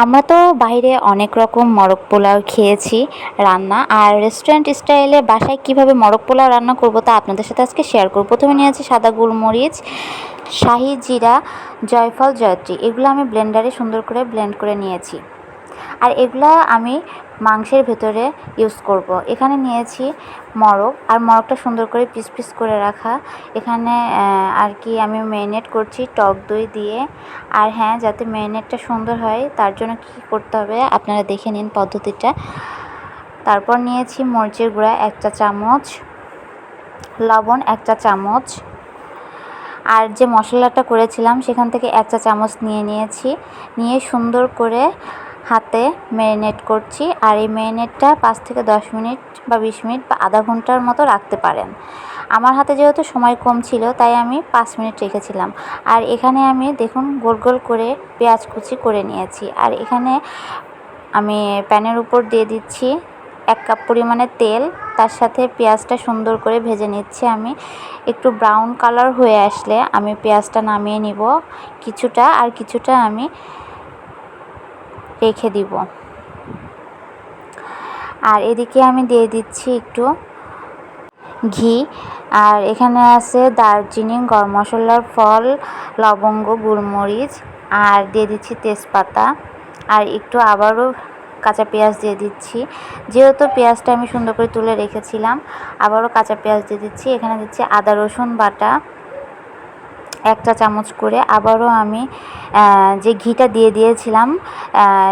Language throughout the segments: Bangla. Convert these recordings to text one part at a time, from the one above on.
আমরা তো বাইরে অনেক রকম মরক পোলাও খেয়েছি রান্না, আর রেস্টুরেন্ট স্টাইলে বাসায় কীভাবে মরক পোলাও রান্না করব তা আপনাদের সাথে আজকে শেয়ার করব। প্রথমে নিয়েছি সাদা গোলমরিচ, শাহি জিরা, জয়ফল, জয়ত্রী। এগুলো আমি ব্লেন্ডারে সুন্দর করে ব্লেন্ড করে নিয়েছি। আর এগুলো আমি মাংসের ভেতরে ইউজ করব। এখানে নিয়েছি মরক আর মরকটা সুন্দর করে পিস পিস করে রাখা। এখানে আর কি আমি ম্যারিনেট করছি টক দই দিয়ে। আর হ্যাঁ যাতে ম্যারিনেটটা সুন্দর হয়, তার জন্য কী করতে হবে আপনারা দেখে নিন পদ্ধতিটা। তারপর নিয়েছি মরিচের গুঁড়া এক চা চামচ, লবণ এক চা চামচ। আর যে মশলাটা করেছিলাম, সেখান থেকে এক চা চামচ নিয়ে নিয়েছি। নিয়ে সুন্দর করে হাতে ম্যারিনেট করছি আর এই ম্যারিনেটটা পাঁচ থেকে দশ মিনিট বা বিশ মিনিট বা আধা ঘণ্টার মতো রাখতে পারেন। আমার হাতে যেহেতু সময় কম ছিল, তাই আমি পাঁচ মিনিট রেখেছিলাম। আর এখানে আমি দেখুন গোল গোল করে পেঁয়াজ কুচি করে নিয়েছি। আর এখানে আমি প্যানের উপর দিয়ে দিচ্ছি এক কাপ পরিমাণে তেল। তার সাথে পেঁয়াজটা সুন্দর করে ভেজে নিচ্ছি আমি। একটু ব্রাউন কালার হয়ে আসলে আমি পেঁয়াজটা নামিয়ে নিব কিছুটা। আর কিছুটা আমি রেখে দিব। আর এদিকে আমি দিয়ে দিচ্ছি একটু ঘি। আর এখানে আছে দারচিনি, গরম মশলার ফল, লবঙ্গ গোলমরিচ আর দিয়ে দিচ্ছি তেজপাতা। আর একটু আবারও কাঁচা পেঁয়াজ দিয়ে দিচ্ছি। যেহেতু পেঁয়াজটা আমি সুন্দর করে তুলে রেখেছিলাম, আবারও কাঁচা পেঁয়াজ দিয়ে দিচ্ছি। এখানে দিচ্ছি আদা, রসুন বাটা। এক চা চামচ করে আবারও আমি যে ঘিটা দিয়ে দিয়েছিলাম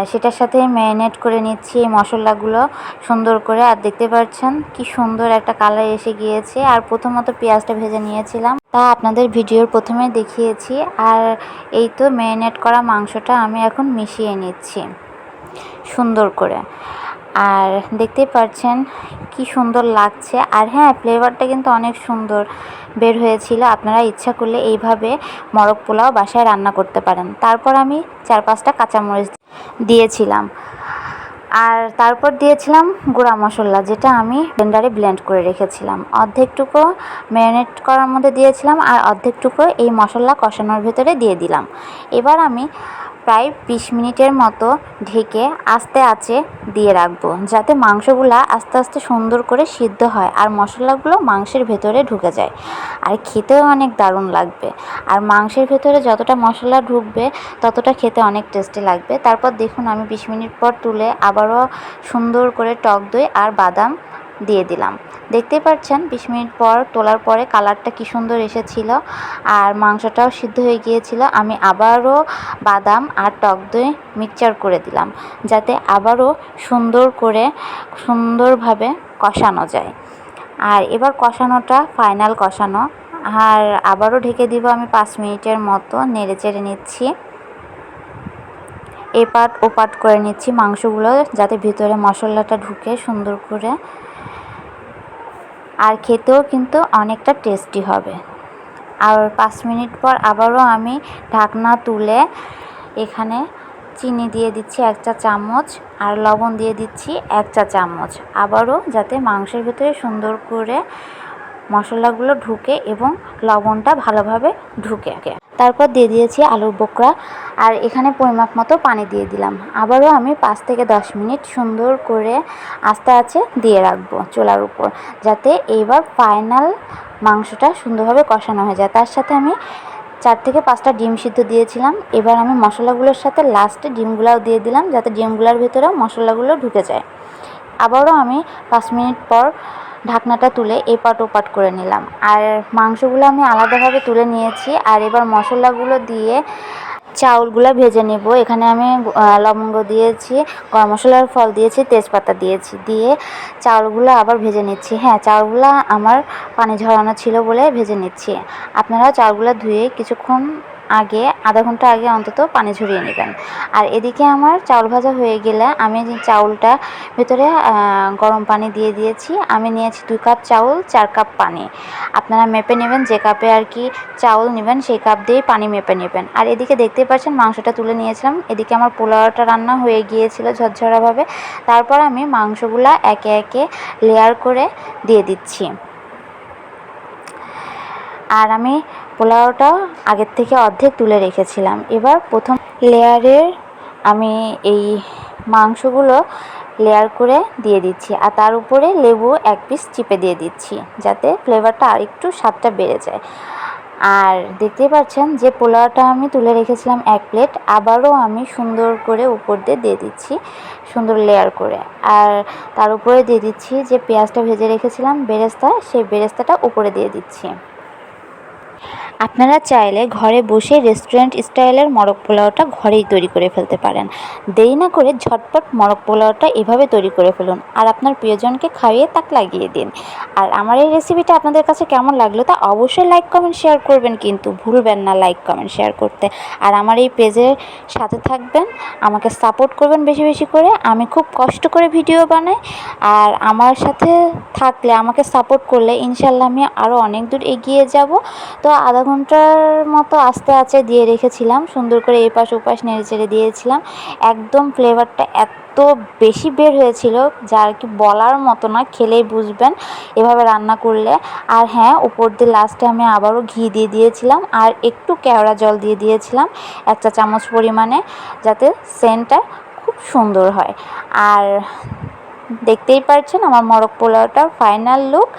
সেটার সাথে ম্যারিনেট করে নিচ্ছি এই মশলাগুলো সুন্দর করে। আর দেখতে পাচ্ছেন কি সুন্দর একটা কালার এসে গিয়েছে। আর প্রথমত পেঁয়াজটা ভেজে নিয়েছিলাম। তা আপনাদের ভিডিওর প্রথমে দেখিয়েছি। আর এই তো ম্যারিনেট করা মাংসটা আমি এখন মিশিয়ে নিচ্ছি সুন্দর করে। আর দেখতেই পাচ্ছেন কি সুন্দর লাগছে। আর হ্যাঁ ফ্লেভারটা কিন্তু অনেক সুন্দর বের হয়েছিল। আপনারা ইচ্ছা করলে এইভাবে মরক পোলাও বাসায় রান্না করতে পারেন। তারপর আমি চার পাঁচটা কাঁচামরিচ দিয়েছিলাম। আর তারপর দিয়েছিলাম গুঁড়া মশলা, যেটা আমি ব্লেন্ডারে ব্লেন্ড করে রেখেছিলাম। অর্ধেকটুকু ম্যারিনেট করার মধ্যে দিয়েছিলাম আর অর্ধেকটুকু এই মশলা কষানোর ভেতরে দিয়ে দিলাম। এবার আমি প্রায় বিশ মিনিটের মতো ঢেকে আস্তে আঁচে দিয়ে রাখব, যাতে মাংসগুলা আস্তে আস্তে সুন্দর করে সিদ্ধ হয় আর মশলাগুলো মাংসের ভেতরে ঢুকে যায়। আর খেতেও অনেক দারুণ লাগবে। আর মাংসের ভেতরে যতটা মশলা ঢুকবে, ততটা খেতে অনেক টেস্টি লাগবে। তারপর দেখুন, আমি বিশ মিনিট পর তুলে আবারও সুন্দর করে টক দই আর বাদাম দিয়ে দিলাম। দেখতে পাচ্ছেন, বিশ মিনিট পর তোলার পরে কালারটা কি সুন্দর এসেছিল আর মাংসটাও সিদ্ধ হয়ে গিয়েছিল। আমি আবারও বাদাম আর টক দই মিক্সচার করে দিলাম, যাতে আবারও সুন্দর করে, সুন্দরভাবে কষানো যায়। আর এবার কষানোটা ফাইনাল কষানো। আর আবারও ঢেকে দিব আমি পাঁচ মিনিটের মতো, নেড়ে চেড়ে নিচ্ছি। এপাট ওপাট করে নিচ্ছি মাংসগুলো যাতে ভিতরে মশলাটা ঢুকে সুন্দর করে। আর খেতেও কিন্তু অনেকটা টেস্টি হবে। আর পাঁচ মিনিট পর আবারও আমি ঢাকনা তুলে এখানে চিনি দিয়ে দিচ্ছি এক চা চামচ আর লবণ দিয়ে দিচ্ছি এক চা চামচ। আবারও যাতে মাংসের ভিতরে সুন্দর করে মশলাগুলো ঢুকে এবং লবণটা ভালোভাবে ঢুকে। তারপর দিয়ে দিয়েছি আলুর বোকরা আর এখানে পরিমাপ মতো পানি দিয়ে দিলাম। আবারও আমি পাঁচ থেকে দশ মিনিট সুন্দর করে আস্তে আস্তে দিয়ে রাখব চুলার উপর, যাতে এইবার ফাইনাল মাংসটা সুন্দরভাবে কষানো হয়ে যায়। তার সাথে আমি চার থেকে পাঁচটা ডিম সিদ্ধ দিয়েছিলাম। এবার আমি মশলাগুলোর সাথে লাস্টে ডিমগুলাও দিয়ে দিলাম, যাতে ডিমগুলোর ভিতরেও মশলাগুলো ঢুকে যায়। আবারও আমি পাঁচ মিনিট পর ঢাকনাটা তুলে এপাট ওপাট করে নিলাম। আর মাংসগুলো আমি আলাদাভাবে তুলে নিয়েছি। আর এবার মশলাগুলো দিয়ে চাউলগুলো ভেজে নেব। এখানে আমি লবঙ্গ দিয়েছি, গরম মশলার ফল দিয়েছি, তেজপাতা দিয়েছি। দিয়ে চাউলগুলো আবার ভেজে নিচ্ছি। হ্যাঁ চাউলগুলো আমার পানি ঝরানো ছিল বলে ভেজে নিচ্ছি। আপনারা চাউলগুলো ধুয়ে কিছুক্ষণ আগে, আধা ঘণ্টা আগে অন্তত পানি ঝরিয়ে নেবেন। আর এদিকে আমার চাউল ভাজা হয়ে গেলে আমি চাউলটা ভেতরে গরম পানি দিয়ে দিয়েছি, আমি নিয়েছি দুই কাপ চাউল, চার কাপ পানি। আপনারা মেপে নেবেন, যে কাপে আর কি চাউল নেবেন, সেই কাপ দিয়েই পানি মেপে নেবেন। আর এদিকে দেখতেই পাচ্ছেন, মাংসটা তুলে নিয়েছিলাম। এদিকে আমার পোলাওটা রান্না হয়ে গিয়েছিল ঝরঝরাভাবে। তারপর আমি মাংসগুলা একে একে লেয়ার করে দিয়ে দিচ্ছি। আর আমি পোলাওটা আগের থেকে অর্ধেক তুলে রেখেছিলাম। এবার প্রথম লেয়ারের আমি এই মাংসগুলো লেয়ার করে দিয়ে দিচ্ছি আর তার উপরে লেবু এক পিস চিপে দিয়ে দিচ্ছি যাতে ফ্লেভারটা আরেকটু স্বাদটা বেড়ে যায়। আর দেখতেই পাচ্ছেন যে পোলাওটা আমি তুলে রেখেছিলাম এক প্লেট, আবারও আমি সুন্দর করে উপর দিয়ে দিয়ে দিচ্ছি সুন্দর লেয়ার করে। আর তার উপরে দিয়ে দিচ্ছি যে পেঁয়াজটা ভেজে রেখেছিলাম, বেরেস্তা, সেই বেরেস্তাটা উপরে দিয়ে দিচ্ছি। আপনারা চাইলে ঘরে বসে রেস্টুরেন্ট স্টাইলের মরক পোলাওটা ঘরেই তৈরি করে ফেলতে পারেন। দেরি না করে ঝটপট মরক পোলাওটা এভাবে তৈরি করে ফেলুন আর আপনার প্রিয়জনকে খাইয়ে তাক লাগিয়ে দিন। আর আমার এই রেসিপিটা আপনাদের কাছে কেমন লাগল তা অবশ্যই লাইক কমেন্ট শেয়ার করবেন কিন্তু ভুলবেন না লাইক কমেন্ট শেয়ার করতে। আর আমার এই পেজের সাথে থাকবেন, আমাকে সাপোর্ট করবেন বেশি বেশি করে। আমি খুব কষ্ট করে ভিডিও বানাই আর আমার সাথে থাকলে, আমাকে সাপোর্ট করলে ইনশাল্লাহ আমি আরও অনেক দূর এগিয়ে যাব। তো আধা ঘণ্টার মতো আস্তে আস্তে দিয়ে রেখেছিলাম। সুন্দর করে এপাশ ওপাশ নেড়ে চেড়ে দিয়েছিলাম। একদম ফ্লেভারটা এত বেশি বের হয়েছিল, যা আর কি বলার মতো না, খেলেই বুঝবেন এভাবে রান্না করলে। আর হ্যাঁ উপর দিয়ে লাস্টে আমি আবারও ঘি দিয়ে দিয়েছিলাম, আর একটু কেওড়া জল দিয়ে দিয়েছিলাম একটা চামচ পরিমাণে, যাতে সেন্টটা খুব সুন্দর হয়। আর দেখতেই পারছেন আমার মরক পোলাওটার ফাইনাল লুক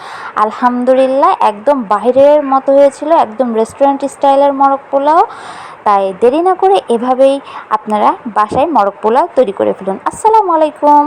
আলহামদুলিল্লাহ, একদম বাইরের মতো হয়েছিল, একদম রেস্টুরেন্ট স্টাইলের মরক পোলাও। তাই দেরি না করে এভাবেই আপনারা বাসায় মরক পোলাও তৈরি করে ফেলুন। আসসালামু আলাইকুম।